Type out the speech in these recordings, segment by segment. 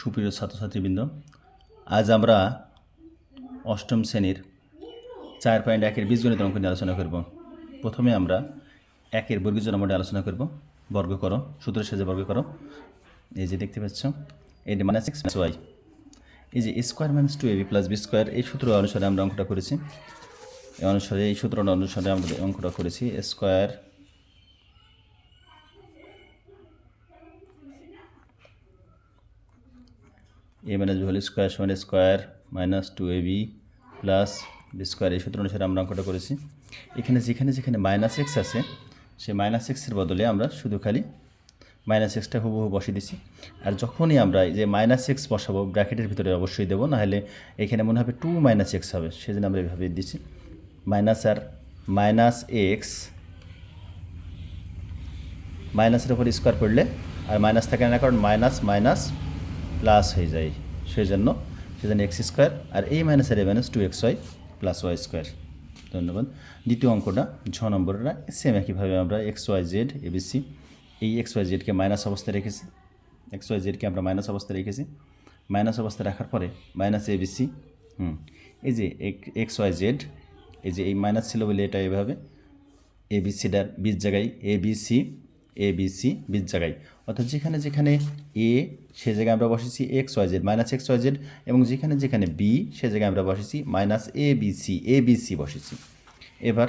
সুপ্রিয় ছাত্রছাত্রীবৃন্দ, আজ আমরা অষ্টম শ্রেণির চার পয়েন্ট একের বীজগণিত অঙ্ক নিয়ে আলোচনা করব। প্রথমে আমরা একের বর্গীয় নম্বরে আলোচনা করব। বর্গ করো সূত্রের সাহায্যে বর্গ করো। এই যে দেখতে পাচ্ছ এই মাইনাস সিক্স ওয়াই এই যে square minus two AB plus B square এই সূত্র অনুসারে আমরা অঙ্কটা করেছি। এই অনুসারে, এই সূত্র অনুসারে আমরা অঙ্কটা করেছি। Square A minus B whole square সমান square minus two A B plus B square এই সূত্র অনুসারে আমরা অঙ্কটা করেছি। এখানে যেখানে যেখানে মাইনাস এক্স আছে, সেই মাইনাস এক্সের বদলে আমরা শুধু খালি মাইনাস এক্সটা হুবহু বসিয়ে দিছি। আর যখনই আমরা যে মাইনাস এক্স বসাবো, ব্র্যাকেটের ভিতরে অবশ্যই দেবো, নাহলে এখানে মনে হবে টু মাইনাস এক্স হবে, সেজন্য আমরা এভাবে দিচ্ছি মাইনাস আর মাইনাস এক্স মাইনাসের উপর স্কোয়ার করলে, আর মাইনাস থাকে না, কারণ মাইনাস মাইনাস প্লাস হয়ে যায়। সেই জন্য সেজন্য এক্স স্কোয়ার আর এই minus R A minus two X Y plus Y square ধন্যবাদ। দ্বিতীয় অঙ্কটা ছ নম্বরটা সেম একইভাবে আমরা এক্স ওয়াই জেড এবিসি এই এক্স ওয়াই জেডকে মাইনাস অবস্থায় রেখেছি। এক্স ওয়াই জেডকে আমরা মাইনাস অবস্থায় রেখেছি। মাইনাস অবস্থায় রাখার পরে মাইনাস এবিসি হুম, এই যে এক্স ওয়াই জেড এই যে এই মাইনাস ছিল বলে এটা এভাবে এ বি সিটার বীজ জায়গায় A B C A B C বীজ জায়গায়। অর্থাৎ যেখানে যেখানে এ সে জায়গায় আমরা বসেছি X Y Z minus X Y Z এবং যেখানে যেখানে বি সে জায়গায় আমরা বসেছি minus A B C A B C বসেছি। এবার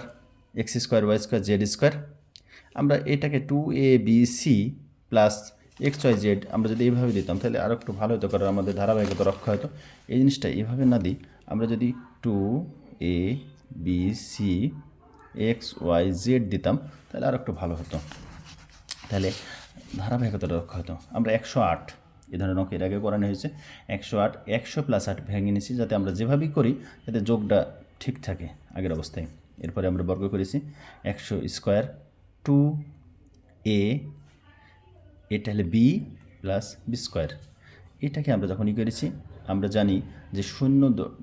X square Y square Z square আমরা এটাকে two A B C plus X Y Z আমরা যদি এইভাবে দিতাম, তাহলে আরও একটু ভালো হতো, কারণ আমাদের ধারাবাহিকতা রক্ষা হতো। এই জিনিসটা এইভাবে না দিই, আমরা যদি two A B C X Y Z দিতাম, তাহলে আরও একটু ভালো হতো। তাহলে ধারাবাহিকতাটা রক্ষা হতো। আমরা একশো আট, এ ধরনের অঙ্ক এর আগে করানো হয়েছে। একশো আট, একশো প্লাস আট ভেঙে নিয়েছি যাতে আমরা যেভাবেই করি যাতে যোগটা ঠিক থাকে আগের অবস্থায়। এরপরে আমরা বর্গ করেছি। একশো স্কোয়ার টু এ এটা হলে বি প্লাস বি স্কোয়ার। এটাকে আমরা যখনই করেছি, আমরা জানি যে শূন্য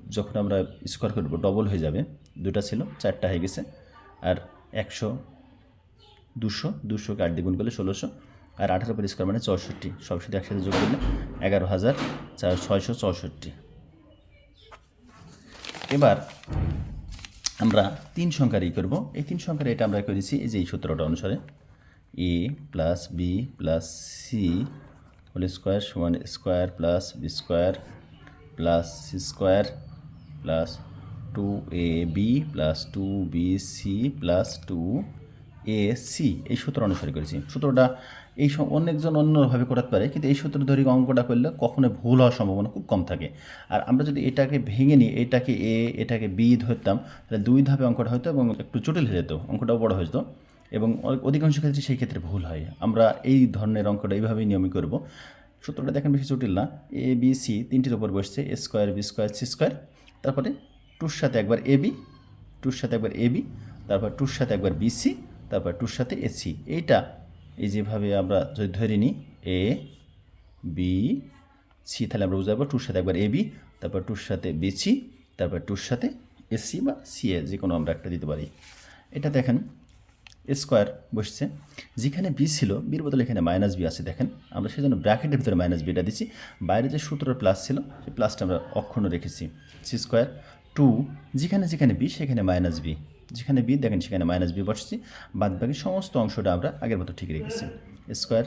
যখন আমরা স্কোয়ার করব ডবল হয়ে যাবে। দুটা ছিল, চারটা হয়ে গেছে। আর একশো দুশো দুশোকে আট দ্বিগুণ করলে ষোলোশো, আর আঠারো পর স্কোয়ার মানে চৌষট্টি। সব একসাথে যোগ করলে এগারো হাজার চার ছয়শো চৌষট্টি। এবার আমরা তিন সংখ্যার ই করব। এই তিন সংখ্যার এটা আমরা করেছি এই যে এই সূত্রটা অনুসারে। A plus B plus C whole square সমান square plus B square plus C square plus two A B plus two B C plus two A, C, এই সূত্র অনুসারে করেছি। সূত্রটা এই অনেকজন অন্যভাবে করাতে পারে, কিন্তু এই সূত্র ধরে অঙ্কটা করলে কখনো ভুল হওয়ার সম্ভাবনা খুব কম থাকে। আর আমরা যদি এটাকে ভেঙে নিই, এটাকে এ, এটাকে বি ধরতাম, তাহলে দুই ধাপে অঙ্কটা হতো এবং একটু জটিল হয়ে যেত, অঙ্কটাও বড় হয়ে যেত এবং অধিকাংশ ক্ষেত্রে সেই ক্ষেত্রে ভুল হয়। আমরা এই ধরনের অঙ্কটা এইভাবেই নিয়মিত করব। সূত্রটা দেখেন বেশি জটিল না। এ, বি, সি তিনটির ওপর বসছে, A square, B square, C square. তারপরে টুর সাথে একবার এ বি, টুর সাথে একবার এ বি, তারপর টুর সাথে একবার বিসি তারপর টুর সাথে এসি এইটা এই যেভাবে আমরা যদি ধরে নিই, এ, বি, সি, তাহলে আমরা বুঝতে পারব টুর সাথে একবার এ, বি, তারপর টুর সাথে বিসি তারপর টুর সাথে এসি বা সি এ যে কোনো আমরা একটা দিতে পারি। এটা দেখেন স্কোয়ার বসছে। যেখানে বি ছিল, বির বদলে এখানে মাইনাস বি আছে, দেখেন। আমরা সেই জন্য ব্র্যাকেটের ভিতরে মাইনাস বিটা দিচ্ছি। বাইরে যে সূত্রের প্লাস ছিল, সেই প্লাসটা আমরা অক্ষুণ্ণ রেখেছি। সি স্কোয়ার টু, যেখানে যেখানে বি, সেখানে মাইনাস বি। যেখানে বি, দেখেন সেখানে মাইনাস বি বসছি। বাদ বাকি সমস্ত অংশটা আমরা আগের মতো ঠিক রেখেছি। স্কোয়ার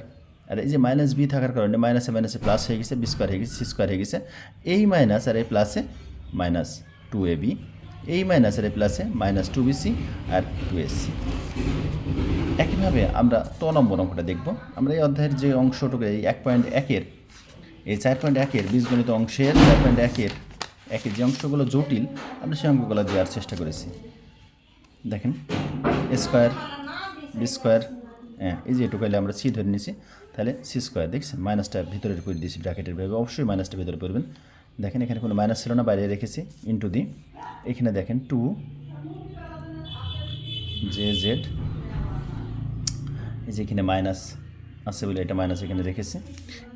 আর এই যে মাইনাস বি থাকার কারণে মাইনাসে মাইনাসে প্লাস হয়ে গেছে বি স্কোয়ার হয়ে গেছে সি স্কোয়ার হয়ে গেছে। এই মাইনাস আর এই প্লাসে মাইনাস টু এ বি এই মাইনাস আর এই প্লাসে মাইনাস টু বিসি আর টু এসি একইভাবে আমরা ত নম্বর অঙ্কটা দেখব। আমরা এই অধ্যায়ের যে অংশটুকু, এই এক পয়েন্ট একের এই চার পয়েন্ট একের বীজগণিত অংশের চার পয়েন্ট একের একের যে অংশগুলো জটিল, আমরা সেই অঙ্কগুলো দেওয়ার চেষ্টা করেছি। দেখেন স্কোয়ার বি স্কোয়ার হ্যাঁ এই যে এটুকু আমরা সি ধরে নিয়েছি তাহলে সি স্কোয়ার দেখছেন? মাইনাসটা ভিতরে করে দিয়েছি ব্র্যাকেটের ভাবে। অবশ্যই মাইনাসটা ভিতরে পড়বেন। দেখেন, এখানে কোনো মাইনাস ছিল না, বাইরে রেখেছি ইন্টু দি এখানে দেখেন টু জে জেড এই যে এখানে মাইনাস আছে বলে এটা মাইনাস এখানে রেখেছি।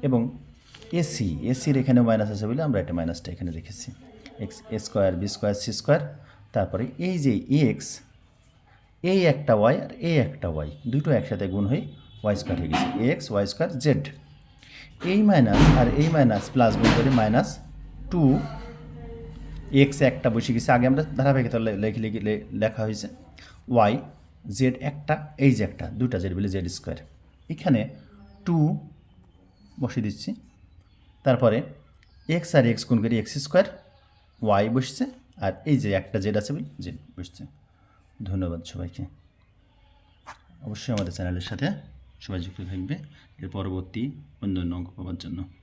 এবং এসি এসির এখানেও মাইনাস আছে বলে আমরা এটা মাইনাসটা এখানে রেখেছি। X A square B square C square তারপরে এই যে এক্স এই একটা ওয়াই আর এই একটা ওয়াই দুটো একসাথে গুণ হয়ে ওয়াই স্কোয়ার হয়ে গেছে। এক্স ওয়াই স্কোয়ার জেড এই মাইনাস আর এই মাইনাস প্লাস গুণ করে মাইনাস টু এক্স একটা বসে গেছে। আগে আমরা ধারাবাহিকতা লেখে লিখে হয়েছে। ওয়াই জেড একটা, এই যে একটা, দুটা জেড বলে জেড স্কোয়ার এখানে টু বসিয়ে দিচ্ছি। তারপরে এক্স আর এক্স গুণ করে এক্স স্কোয়ার ওয়াই বসছে, আর এই যে একটা জেড আছে বলে জেড বসছে। ধন্যবাদ সবাইকে। অবশ্যই আমাদের চ্যানেলের সাথে সবাই যুক্ত থাকবে। এর পরবর্তী অন্য অঙ্ক পাওয়ার জন্য।